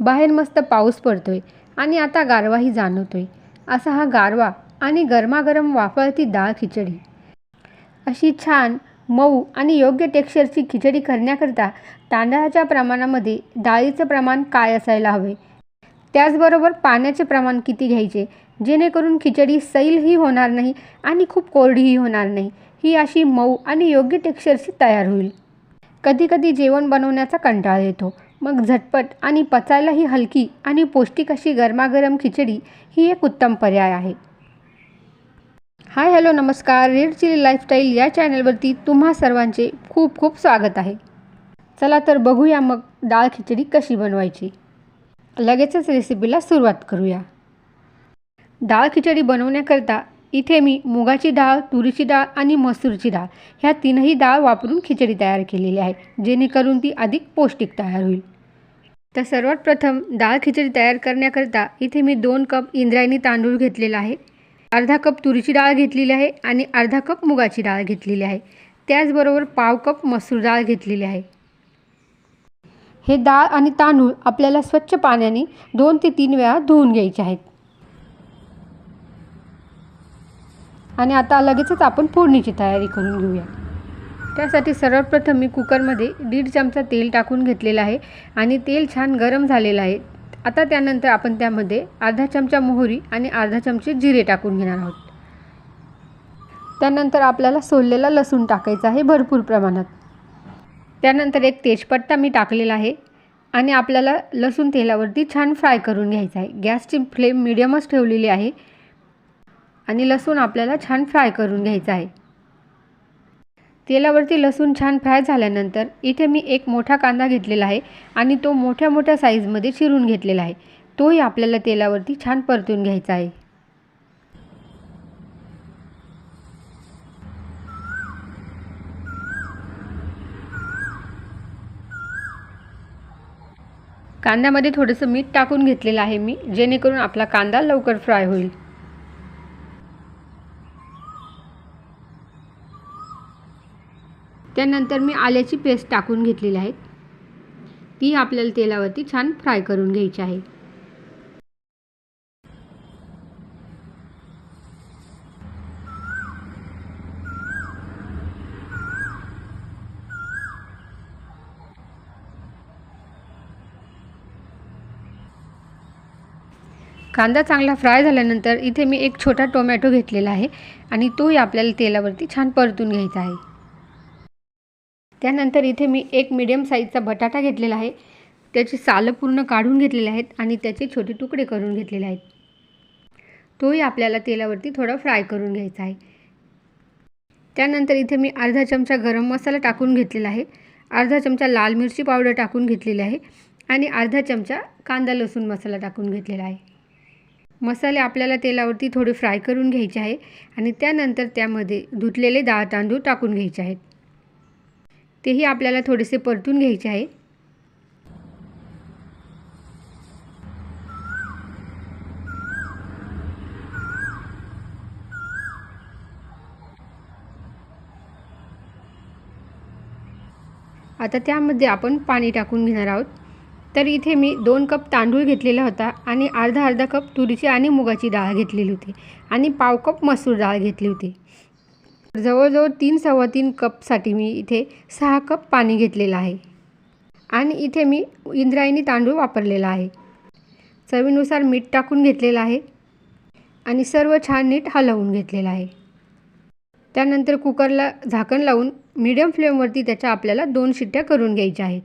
बाहेर मस्त पाऊस पडतोय आणि आता गारवाही जाणवतोय. असा हा गारवा आणि गरमागरम वाफळती डाळ खिचडी. अशी छान मऊ आणि योग्य टेक्स्चरची खिचडी करण्याकरता तांदळाच्या प्रमाणामध्ये डाळीचं प्रमाण काय असायला हवे? त्याचबरोबर पाण्याचे प्रमाण किती घ्यायचे? जेणेकरून खिचडी सैलही होणार नाही आणि खूप कोरडीही होणार नाही. ही अशी मऊ आणि योग्य टेक्स्चरची तयार होईल. कधीकधी जेवण बनवण्याचा कंटाळा येतो. मग झटपट आणि पचायलाही हलकी आणि पौष्टिक अशी गरमागरम खिचडी ही एक उत्तम पर्याय आहे. हाय हॅलो नमस्कार. रेड चिली लाईफस्टाईल या चॅनलवरती तुम्हा सर्वांचे खूप खूप स्वागत आहे. चला तर बघूया मग डाळ खिचडी कशी बनवायची. लगेचच रेसिपीला सुरुवात करूया. डाळ खिचडी बनवण्याकरता इथे मी मुगाची डाळ तुरीची डाळ आणि मसूरची डाळ ह्या तीनही डाळ वापरून खिचडी तयार केलेली आहे जेणेकरून ती अधिक पौष्टिक तयार होईल. तर सर्वात प्रथम डाळ खिचडी तयार करण्याकरता इथे मी दोन कप इंद्रायणी तांदूळ घेतलेला आहे. अर्धा कप तुरीची डाळ घेतलेली आहे आणि अर्धा कप मुगाची डाळ घेतलेली आहे. त्याचबरोबर पाव कप मसूर डाळ घेतलेली आहे. हे डाळ आणि तांदूळ आपल्याला स्वच्छ पाण्याने दोन ते तीन वेळा धुवून घ्यायचे आहेत. आणि आता लगेचच आपण फोडणीची तयारी करून घेऊया. त्यासाठी सर्वप्रथम मी कुकरमध्ये दीड चमचा तेल टाकून घेतलेलं आहे आणि तेल छान गरम झालेलं आहे. आता त्यानंतर आपण त्यामध्ये अर्धा चमचा मोहरी आणि अर्धा चमचे जिरे टाकून घेणार आहोत. त्यानंतर आपल्याला सोललेला लसूण टाकायचा आहे भरपूर प्रमाणात. त्यानंतर एक तेजपत्ता मी टाकलेला आहे आणि आपल्याला लसूण तेलावरती छान फ्राय करून घ्यायचा आहे. गॅसची फ्लेम मिडियमच ठेवलेली आहे आणि लसूण आपल्याला छान फ्राय करून घ्यायचा आहे. तेलावरती लसूण छान फ्राय झाल्यानंतर इथे मी एक मोठा कांदा घेतलेला आहे आणि तो मोठ्या मोठ्या साईजमध्ये चिरून घेतलेला आहे. तोही आपल्याला तेलावरती छान परतून घ्यायचा आहे. कांद्यामध्ये थोडंसं मीठ टाकून घेतलेलं आहे मी जेणेकरून आपला कांदा लवकर फ्राय होईल. त्यानंतर मी आल्याची पेस्ट टाकून घेतलेली आहे. ती आपल्याला तेलावरती छान फ्राय करून घ्यायची आहे. कांदा चांगला फ्राय झाल्यानंतर इथे मी एक छोटा टोमॅटो घेतलेला आहे आणि तोही आपल्याला तेलावरती छान परतून घ्यायचा आहे. त्यानंतर इथे मी एक मिडियम साईजचा बटाटा घेतलेला आहे. त्याची सालं पूर्ण काढून घेतलेले आहेत आणि त्याचे छोटे तुकडे करून घेतलेले आहेत. तोही आपल्याला तेलावरती थोडा फ्राय करून घ्यायचा आहे. त्यानंतर इथे मी अर्धा चमचा गरम मसाला टाकून घेतलेला आहे. अर्धा चमचा लाल मिरची पावडर टाकून घेतलेली आहे आणि अर्धा चमचा कांदा लसूण मसाला टाकून घेतलेला आहे. मसाले आपल्याला तेलावरती थोडे फ्राय करून घ्यायचे आहे आणि त्यानंतर त्यामध्ये धुतलेले डाळ तांदूळ टाकून घ्यायचे आहेत. तेही आपल्याला थोडेसे परतून घ्यायचे आहे. आता त्यामध्ये आपण पाणी टाकून घेणार आहोत. तर इथे मी दोन कप तांदूळ घेतलेला होता आणि अर्धा अर्धा कप तुरीची आणि मुगाची डाळ घेतलेली होती आणि पाव कप मसूर डाळ घेतली होती. जवळजवळ तीन सव्वा तीन कपसाठी मी इथे सहा कप पाणी घेतलेलं आहे. आणि इथे मी इंद्रायणी तांदूळ वापरलेला आहे. चवीनुसार मीठ टाकून घेतलेलं आहे. आणि सर्व छान नीट हलवून घेतलेलं आहे. त्यानंतर कुकरला झाकण लावून मीडियम फ्लेमवरती त्याच्या आपल्याला दोन शिट्ट्या करून घ्यायच्या आहेत.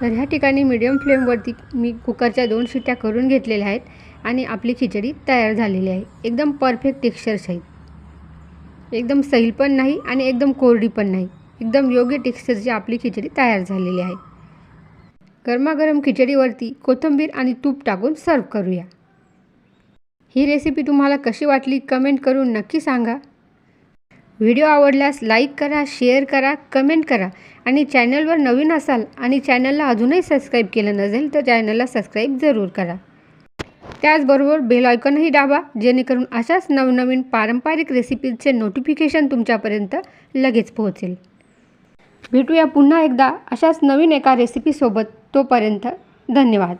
तर ह्या ठिकाणी मीडियम फ्लेमवरती मी कुकरच्या दोन शिट्ट्या करून घेतलेल्या आहेत आणि आपली खिचडी तयार झालेली आहे. एकदम परफेक्ट टेक्स्चर्स आहेत एकदम सैल पण नाही आणि एकदम कोरडी पण नाही. एकदम योग्य टेक्स्चरची आपली खिचडी तयार झालेली आहे. गरमागरम खिचडीवरती कोथिंबीर आणि तूप टाकून सर्व करूया. ही रेसिपी तुम्हाला कशी वाटली कमेंट करून नक्की सांगा. व्हिडिओ आवडल्यास लाईक करा शेअर करा कमेंट करा. आणि चॅनलवर नवीन असाल आणि चॅनलला अजूनही सबस्क्राईब केलं नसेल तर चॅनलला सबस्क्राईब जरूर करा. त्याचबरोबर बेल आयकॉनही दाबा जेणेकरून अशाच नवनवीन पारंपरिक रेसिपीजचे नोटिफिकेशन तुमच्यापर्यंत लगेच पोहोचेल. भेटूया पुन्हा एकदा अशाच नवीन एका रेसिपीसोबत. तोपर्यंत धन्यवाद.